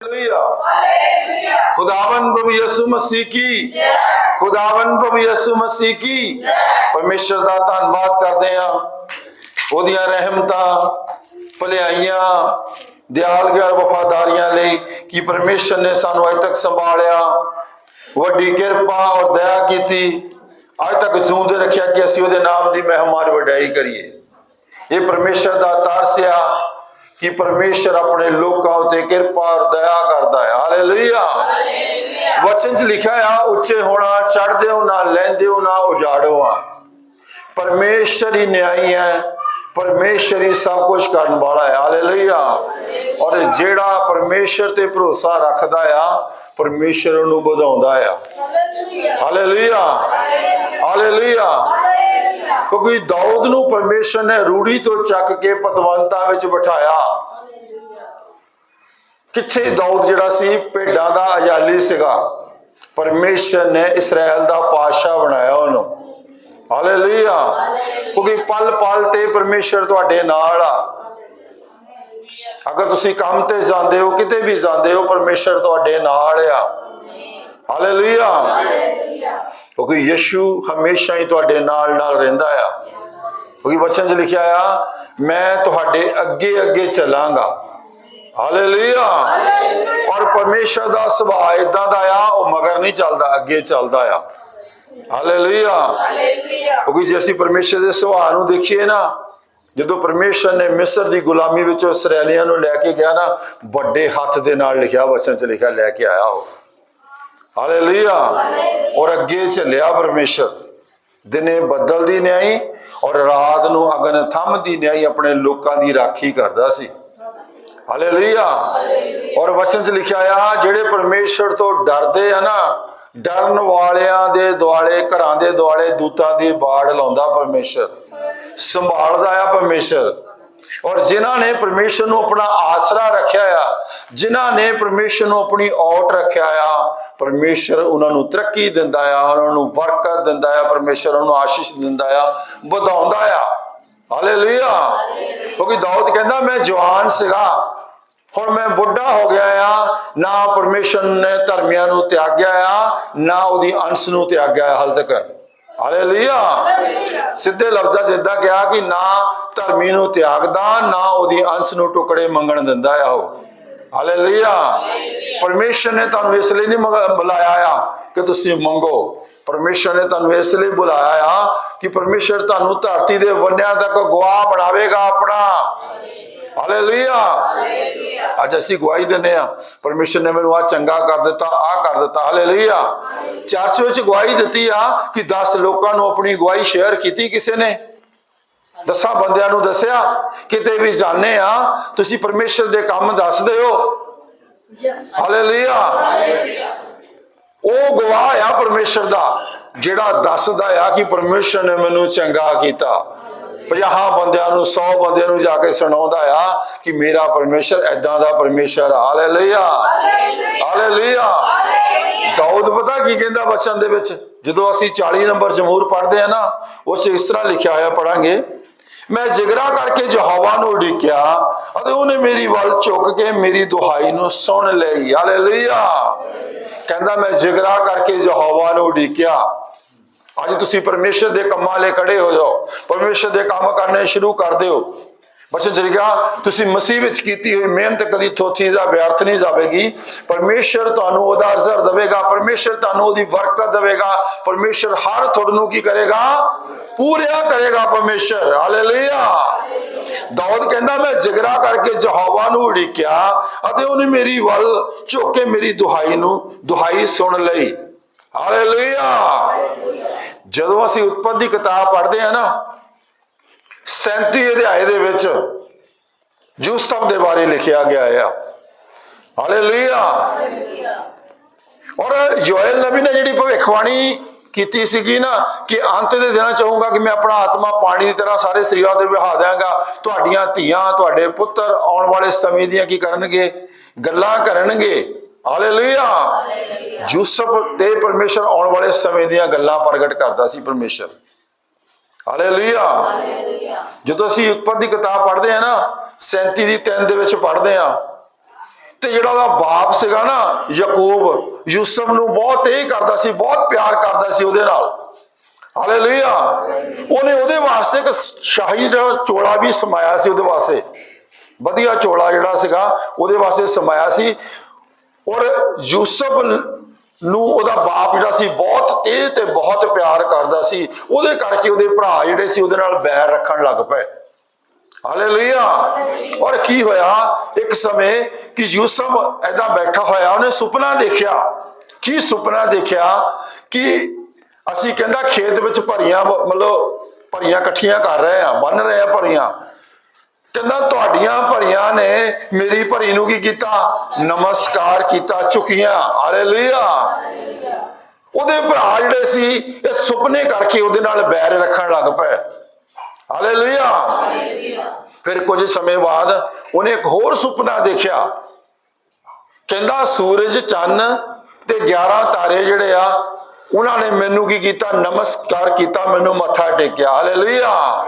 Hallelujah खुदावन प्रभु यीशु मसीह की ਖੁਦਾਵੰ ਪ੍ਰਭੂ ਯਿਸੂ ਮਸੀਹ ਕੀ ਪਰਮੇਸ਼ਰ ਦਾ ਧੰਨਵਾਦ ਕਰਦੇ ਆ ਉਹਦੀਆਂ ਰਹਿਮਤਾਂ ਭਲਾਈਆਂ ਦਿਆਲਗਰ ਵਫਾਦਾਰੀਆਂ ਲਈ ਕਿ ਪਰਮੇਸ਼ਰ ਨੇ ਸਾਨੂੰ ਅਜੇ ਤੱਕ ਸੰਭਾਲਿਆ ਵੱਡੀ ਕਿਰਪਾ ਔਰ ਦਇਆ ਕੀਤੀ ਅਜੇ ਤੱਕ ਜਿਉਂਦੇ ਰੱਖਿਆ ਕਿ ਅਸੀਂ ਉਹਦੇ ਨਾਮ ਦੀ ਮਹਿਮਾਨ ਵਡਿਆਈ ਕਰੀਏ ਇਹ ਪਰਮੇਸ਼ਰ ਦਾ ਤਰਸ ਆ ਕਿ ਪਰਮੇਸ਼ਰ ਆਪਣੇ ਲੋਕਾਂ ਉਤੇ ਕਿਰਪਾ ਔਰ ਦਇਆ ਕਰਦਾ ਹੈ। ਹਾਲੇਲੂਇਆ। ਵਚਨ 'ਚ ਲਿਖਿਆ ਆ ਉੱਚੇ ਹੋਣਾ ਚੜ੍ਹਦੇ ਹੋ ਨਾ ਲੈਂਦੇ ਹੋ ਨਾ ਉਜਾੜੋ ਆ। ਪਰਮੇਸ਼ਰ ਹੀ ਨਿਆਈ ਹੈ। ਪਰਮੇਸ਼ਰ ਹੀ ਸਭ ਕੁਝ ਕਰਨ ਵਾਲਾ ਹੈ। ਹਾਲੇਲੂਇਆ। ਔਰ ਜਿਹੜਾ ਪਰਮੇਸ਼ਰ ਤੇ ਭਰੋਸਾ ਰੱਖਦਾ ਆ ਪਰਮੇਸ਼ਰ ਉਹਨੂੰ ਵਧਾਉਂਦਾ ਆ। ਹਾਲੇਲੂਇਆ। ਹਾਲੇਲੂਇਆ। ਕਿਉਂਕਿ ਦਾਊਦ ਨੂੰ ਪਰਮੇਸ਼ਰ ਨੇ ਰੂੜੀ ਤੋਂ ਚੱਕ ਕੇ ਪਤਵੰਤਾਂ ਵਿੱਚ ਬਿਠਾਇਆ। ਕਿੱਥੇ ਦਾਊਦ ਜਿਹੜਾ ਸੀ? ਭੇਡਾਂ ਦਾ ਅਜਾਲੀ ਸੀਗਾ। ਪਰਮੇਸ਼ਰ ਨੇ ਇਸਰਾਇਲ ਦਾ ਪਾਤਸ਼ਾਹ ਬਣਾਇਆ ਉਹਨੂੰ। ਹਾਲੇਲੂਇਆ। ਕਿਉਂਕਿ ਪਲ ਪਲ ਤੇ ਪਰਮੇਸ਼ਰ ਤੁਹਾਡੇ ਨਾਲ ਆ। ਅਗਰ ਤੁਸੀਂ ਕੰਮ ਤੇ ਜਾਂਦੇ ਹੋ, ਕਿਤੇ ਵੀ ਜਾਂਦੇ ਹੋ, ਪਰਮੇਸ਼ਰ ਤੁਹਾਡੇ ਨਾਲ ਆ। ਹਾਲੇਲੂਇਆ ਕਿਉਂਕਿ ਯਸ਼ੂ ਹਮੇਸ਼ਾ ਹੀ ਤੁਹਾਡੇ ਨਾਲ ਨਾਲ ਰਹਿੰਦਾ ਆ। ਕਿਉਂਕਿ ਵਚਨ 'ਚ ਲਿਖਿਆ ਆ ਮੈਂ ਤੁਹਾਡੇ ਅੱਗੇ ਅੱਗੇ ਚੱਲਾਂਗਾ। ਹਾਲੇਲੂਇਆ ਔਰ ਪਰਮੇਸ਼ਰ ਦਾ ਸੁਭਾਅ ਇਦਾਂ ਦਾ ਆ ਉਹ ਮਗਰ ਨਹੀਂ ਚੱਲਦਾ ਅੱਗੇ ਚੱਲਦਾ ਆ। ਹਾਲੇਲੂਇਆ ਕਿਉਂਕਿ ਜੇ ਅਸੀਂ ਪਰਮੇਸ਼ਰ ਦੇ ਸੁਭਾਅ ਨੂੰ ਦੇਖੀਏ ਨਾ ਜਦੋਂ ਪਰਮੇਸ਼ਰ ਨੇ ਮਿਸਰ ਦੀ ਗੁਲਾਮੀ ਵਿੱਚੋਂ ਇਸرائیਲੀਆਂ ਨੂੰ ਲੈ ਕੇ ਗਿਆ ਨਾ ਵੱਡੇ ਹੱਥ ਦੇ ਨਾਲ ਲਿਖਿਆ ਵਚਨ 'ਚ ਲਿਖਿਆ ਲੈ ਕੇ ਆਇਆ ਉਹ। ਹਾਲੇਲੂਇਆ। ਔਰ ਅੱਗੇ ਚੱਲਿਆ ਪਰਮੇਸ਼ਰ। ਦਿਨੇ ਬੱਦਲ ਦੀ ਨਿਆਈ ਔਰ ਰਾਤ ਨੂੰ ਅਗਨ ਥੰਮ ਦੀ ਨਿਆਈ ਆਪਣੇ ਲੋਕਾਂ ਦੀ ਰਾਖੀ ਕਰਦਾ ਸੀ। ਹਾਲੇਲੂਇਆ। ਔਰ ਵਚਨ 'ਚ ਲਿਖਿਆ ਆ, ਜਿਹੜੇ ਪਰਮੇਸ਼ਰ ਤੋਂ ਡਰਦੇ ਆ ਨਾ, ਡਰਨ ਵਾਲਿਆਂ ਦੇ ਦੁਆਲੇ, ਘਰਾਂ ਦੇ ਦੁਆਲੇ ਦੂਤਾਂ ਦੀ ਬਾੜ ਲਾਉਂਦਾ ਪਰਮੇਸ਼ਰ। ਸੰਭਾਲਦਾ ਆ ਪਰਮੇਸ਼ਰ। ਔਰ ਜਿਨ੍ਹਾਂ ਨੇ ਪਰਮੇਸ਼ਰ ਨੂੰ ਆਪਣਾ ਆਸਰਾ ਰੱਖਿਆ ਆ, ਜਿਨ੍ਹਾਂ ਨੇ ਪਰਮੇਸ਼ਰ ਨੂੰ ਆਪਣੀ ਔਟ ਰੱਖਿਆ ਆ, ਪਰਮੇਸ਼ਰ ਉਹਨਾਂ ਨੂੰ ਤਰੱਕੀ ਦਿੰਦਾ ਆ, ਉਹਨਾਂ ਨੂੰ ਬਰਕਤ ਦਿੰਦਾ ਆ, ਪਰਮੇਸ਼ਰ ਉਹਨਾਂ ਨੂੰ ਆਸ਼ੀਸ਼ ਦਿੰਦਾ ਆ, ਵਧਾਉਂਦਾ ਆ। ਹਾਲੇਲੂਇਆ ਕਿਉਂਕਿ ਦਾਊਦ ਕਹਿੰਦਾ, ਮੈਂ ਜਵਾਨ ਸੀਗਾ, ਹੁਣ ਮੈਂ ਬੁੱਢਾ ਹੋ ਗਿਆ ਆ, ਨਾ ਪਰਮੇਸ਼ਰ ਨੇ ਧਰਮੀਆਂ ਨੂੰ ਤਿਆਗਿਆ ਆ, ਨਾ ਉਹਦੀ ਅੰਸ਼ ਨੂੰ ਤਿਆਗਿਆ ਆ, ਹਾਲ ਤੱਕ। ਹਾਲੇਲੂਇਆ। ਸਿੱਧੇ ਲਫ਼ਜ਼ਾਂ 'ਚ ਕਿਹਾ ਕਿ ਨਾ ਧਰਮੀ ਨੂੰ ਤਿਆਗਦਾ, ਨਾ ਉਹਦੀ ਅੰਸ਼ ਨੂੰ ਟੁਕੜੇ ਮੰਗਣ ਦਿੰਦਾ ਆ ਉਹ। ਹਾਲੇਲੂਇਆ। ਪਰਮੇਸ਼ਰ ਨੇ ਤੁਹਾਨੂੰ ਇਸ ਲਈ ਨਹੀਂ ਬੁਲਾਇਆ ਆ ਕਿ ਤੁਸੀਂ ਮੰਗੋ। ਪਰਮੇਸ਼ਰ ਨੇ ਤੁਹਾਨੂੰ ਇਸ ਲਈ ਬੁਲਾਇਆ ਆ ਕਿ ਪਰਮੇਸ਼ਰ ਤੁਹਾਨੂੰ ਧਰਤੀ ਦੇ ਵੰਨਿਆਂ ਤੱਕ ਗਵਾਹ ਬਣਾਵੇਗਾ ਆਪਣਾ। ਹਾਲੇਲੂਇਆ। ਅੱਜ ਅਸੀਂ ਗਵਾਹੀ ਦਿੰਨੇ ਆ ਪਰਮੇਸ਼ਰ ਨੇ ਮੈਨੂੰ ਆ ਚੰਗਾ ਕਰ ਦਿੱਤਾ ਆ ਕਰ ਦਿੱਤਾ ਹਾਲੇਲੂਇਆ ਚਰਚ ਵਿੱਚ ਗਵਾਹੀ ਦਿੱਤੀ ਆ ਕਿ 10 ਲੋਕਾਂ ਨੂੰ ਆਪਣੀ ਗਵਾਹੀ ਸ਼ੇਅਰ ਕੀਤੀ ਕਿਸੇ ਨੇ। ਦਸਾਂ ਬੰਦਿਆਂ ਨੂੰ ਦੱਸਿਆ ਕਿਤੇ ਵੀ ਜਾਣੇ ਆ ਤੁਸੀਂ ਪਰਮੇਸ਼ਰ ਦੇ ਕੰਮ ਦੱਸਦੇ ਹੋ। ਹਾਲੇਲੂਇਆ ਉਹ ਗਵਾਹ ਆ ਪਰਮੇਸ਼ਰ ਦਾ ਜਿਹੜਾ ਦੱਸਦਾ ਆ ਕਿ ਪਰਮੇਸ਼ਰ ਨੇ ਮੈਨੂੰ ਚੰਗਾ ਕੀਤਾ। 50 ਬੰਦਿਆਂ ਨੂੰ 100 ਬੰਦਿਆਂ ਨੂੰ ਜਾ ਕੇ ਸੁਣਾਉਂਦਾ ਆ ਕਿ ਮੇਰਾ ਪਰਮੇਸ਼ਰ ਐਦਾਂ ਦਾ ਪਰਮੇਸ਼ਰ। ਹਾਲੇਲੂਇਆ। ਹਾਲੇਲੂਇਆ। ਦਾਊਦ ਪਤਾ ਕੀ ਕਹਿੰਦਾ ਬਚਨ ਦੇ ਵਿੱਚ? ਜਦੋਂ ਅਸੀਂ 40 ਨੰਬਰ ਜਮਹੂਰ ਪੜ੍ਹਦੇ ਆ ਨਾ ਉਸ 'ਚ ਇਸ ਤਰ੍ਹਾਂ ਲਿਖਿਆ ਹੋਇਆ ਪੜਾਂਗੇ ਮੈਂ ਜਿਗਰਾ ਕਰਕੇ ਯਹੋਵਾ ਨੂੰ ਉਡੀਕਿਆ ਅਤੇ ਉਹਨੇ ਮੇਰੀ ਵੱਲ ਝੁੱਕ ਕੇ ਮੇਰੀ ਦੁਹਾਈ ਨੂੰ ਸੁਣ ਲਈ। ਹਾਲੇਲੂਇਆ। ਕਹਿੰਦਾ ਮੈਂ ਜਿਗਰਾ ਕਰਕੇ ਯਹੋਵਾ ਨੂੰ ਉਡੀਕਿਆ ਅੱਜ ਤੁਸੀਂ ਪਰਮੇਸ਼ਰ ਦੇ ਕੰਮਾਂ ਲਈ ਖੜੇ ਹੋ ਜਾਓ। ਪਰਮੇਸ਼ਰ ਦੇ ਕੰਮ ਕਰਨੇ ਸ਼ੁਰੂ ਕਰ ਦਿਓ। ਬਚਨ ਜਰੀਗਾ ਤੁਸੀਂ ਮਸੀਹ ਵਿੱਚ ਕੀਤੀ ਹੋਈ ਮਿਹਨਤ ਕਦੀ ਥੋਥੀ ਜਾਂ ਵਿਅਰਥ ਨਹੀਂ ਜਾਵੇਗੀ। ਪਰਮੇਸ਼ਰ ਤੁਹਾਨੂੰ ਉਹਦਾ ਅਜ਼ਰ ਦੇਵੇਗਾ, ਪਰਮੇਸ਼ਰ ਤੁਹਾਨੂੰ ਉਹਦੀ ਬਰਕਤ ਦੇਵੇਗਾ। ਪਰਮੇਸ਼ਰ ਹਰ ਤੁਹਾਡੇ ਕੀ ਕਰੇਗਾ? ਪੂਰਿਆ ਕਰੇਗਾ ਪਰਮੇਸ਼ਰ। ਹਾਲੇਲੂਇਆ। ਦਾਊਦ ਕਹਿੰਦਾ, ਮੈਂ ਜਿਗਰਾ ਕਰਕੇ ਯਹੋਵਾ ਨੂੰ ਉਡੀਕਿਆ ਅਤੇ ਉਹਨੇ ਮੇਰੀ ਵੱਲ ਝੁੱਕ ਕੇ ਮੇਰੀ ਦੁਹਾਈ ਨੂੰ, ਦੁਹਾਈ ਸੁਣ ਲਈ। ਹਾਲੇਲੂਇਆ। ਜਦੋਂ ਅਸੀਂ ਉਤਪਤ ਦੀ ਕਿਤਾਬ ਪੜ੍ਹਦੇ ਆ ਨਾ 37 ਅਧਿਆਏ ਦੇ ਵਿੱਚ ਯੂਸਫ ਦੇ ਬਾਰੇ ਲਿਖਿਆ ਗਿਆ ਆ। ਹਾਲੇਲੂਇਆ। ਔਰ ਯੋਇਲ ਨਬੀ ਨੇ ਜਿਹੜੀ ਭਵਿੱਖਬਾਣੀ ਕੀਤੀ ਸੀਗੀ ਨਾ, ਕਿ ਅੰਤ ਦੇ ਦਿਨਾਂ ਚਾਹੂੰਗਾ ਕਿ ਮੈਂ ਆਪਣਾ ਆਤਮਾ ਪਾਣੀ ਦੀ ਤਰ੍ਹਾਂ ਸਾਰੇ ਸਰੀਰਾਂ ਤੇ ਵਹਾ ਦਿਆਂਗਾ, ਤੁਹਾਡੀਆਂ ਧੀਆਂ, ਤੁਹਾਡੇ ਪੁੱਤਰ ਆਉਣ ਵਾਲੇ ਸਮੇਂ ਦੀਆਂ ਕੀ ਕਰਨਗੇ? ਗੱਲਾਂ ਕਰਨਗੇ। ਹਾਲੇਲੂਇਆ। ਯੂਸਫ ਤੇ ਪਰਮੇਸ਼ਰ ਆਉਣ ਵਾਲੇ ਸਮੇਂ ਦੀਆਂ ਗੱਲਾਂ ਪ੍ਰਗਟ ਕਰਦਾ ਸੀ ਪਰਮੇਸ਼ਰ। ਹਾਲੇਲੂਇਆ ਜਦੋਂ ਅਸੀਂ ਉਤਪਤ ਦੀ ਕਿਤਾਬ ਪੜ੍ਹਦੇ ਆ ਨਾ 37 ਦੀ 3 ਦੇ ਵਿੱਚ ਪੜ੍ਹਦੇ ਆ ਤੇ ਜਿਹੜਾ ਉਹਦਾ ਬਾਪ ਸੀਗਾ ਨਾ ਯਾਕੂਬ ਯੂਸਫ ਨੂੰ ਬਹੁਤ ਇਹ ਕਰਦਾ ਸੀ ਬਹੁਤ ਪਿਆਰ ਕਰਦਾ ਸੀ ਉਹਦੇ ਨਾਲ। ਹਾਲੇਲੂਇਆ ਉਹਨੇ ਉਹਦੇ ਵਾਸਤੇ ਇੱਕ ਸ਼ਾਹੀ ਜਿਹੜਾ ਚੋਲਾ ਵੀ ਸਮਾਇਆ ਸੀ ਉਹਦੇ ਵਾਸਤੇ। ਵਧੀਆ ਚੋਲਾ ਜਿਹੜਾ ਸੀਗਾ ਉਹਦੇ ਵਾਸਤੇ ਸਮਾਇਆ ਸੀ। ਔਰ ਯੂਸਫ ਨੂੰ ਉਹਦਾ ਬਾਪ ਜਿਹੜਾ ਸੀ, ਬਹੁਤ ਤੇਜ਼ ਤੇ ਬਹੁਤ ਪਿਆਰ ਕਰਦਾ ਸੀ। ਉਹਦੇ ਕਰਕੇ ਉਹਦੇ ਭਰਾ ਜਿਹੜੇ ਸੀ, ਉਹਦੇ ਨਾਲ ਬੈਰ ਰੱਖਣ ਲੱਗ ਪਏ। ਹਾਲੇਲੂਇਆ। ਔਰ ਕੀ ਹੋਇਆ? ਇੱਕ ਸਮੇਂ ਕਿ ਯੂਸਫ ਐਦਾਂ ਬੈਠਾ ਹੋਇਆ, ਉਹਨੇ ਸੁਪਨਾ ਦੇਖਿਆ। ਕੀ ਸੁਪਨਾ ਦੇਖਿਆ? ਕਿ ਅਸੀਂ ਕਹਿੰਦਾ ਖੇਤ ਵਿੱਚ ਭਰੀਆਂ, ਮਤਲਬ ਭਰੀਆਂ ਇਕੱਠੀਆਂ ਕਰ ਰਹੇ ਆ ਬੰਨ ਰਹੇ ਆ ਭਰੀਆਂ। ਕਹਿੰਦਾ ਤੁਹਾਡੀਆਂ ਭਰੀਆਂ ਨੇ, ਮੇਰੀ ਭਰੀ ਨੂੰ ਕੀ ਕੀਤਾ? ਨਮਸਕਾਰ ਕੀਤਾ, ਚੁਕੀਆਂ। ਹਾਲੇਲੂਇਆ। ਉਹਦੇ ਭਰਾ ਜਿਹੜੇ ਸੀ, ਇਹ ਸੁਪਨੇ ਕਰਕੇ ਉਹਦੇ ਨਾਲ ਬੈਰ ਰੱਖਣ ਲੱਗ ਪਏ। ਹਾਲੇਲੂਇਆ। ਫਿਰ ਕੁਝ ਸਮੇਂ ਬਾਅਦ ਉਹਨੇ ਇੱਕ ਹੋਰ ਸੁਪਨਾ ਦੇਖਿਆ। ਕਹਿੰਦਾ, ਸੂਰਜ, ਚੰਨ ਤੇ 11 ਤਾਰੇ ਜਿਹੜੇ ਆ, ਉਹਨਾਂ ਨੇ ਮੈਨੂੰ ਕੀ ਕੀਤਾ? ਨਮਸਕਾਰ ਕੀਤਾ, ਮੈਨੂੰ ਮੱਥਾ ਟੇਕਿਆ। ਹਾਲੇਲੂਇਆ।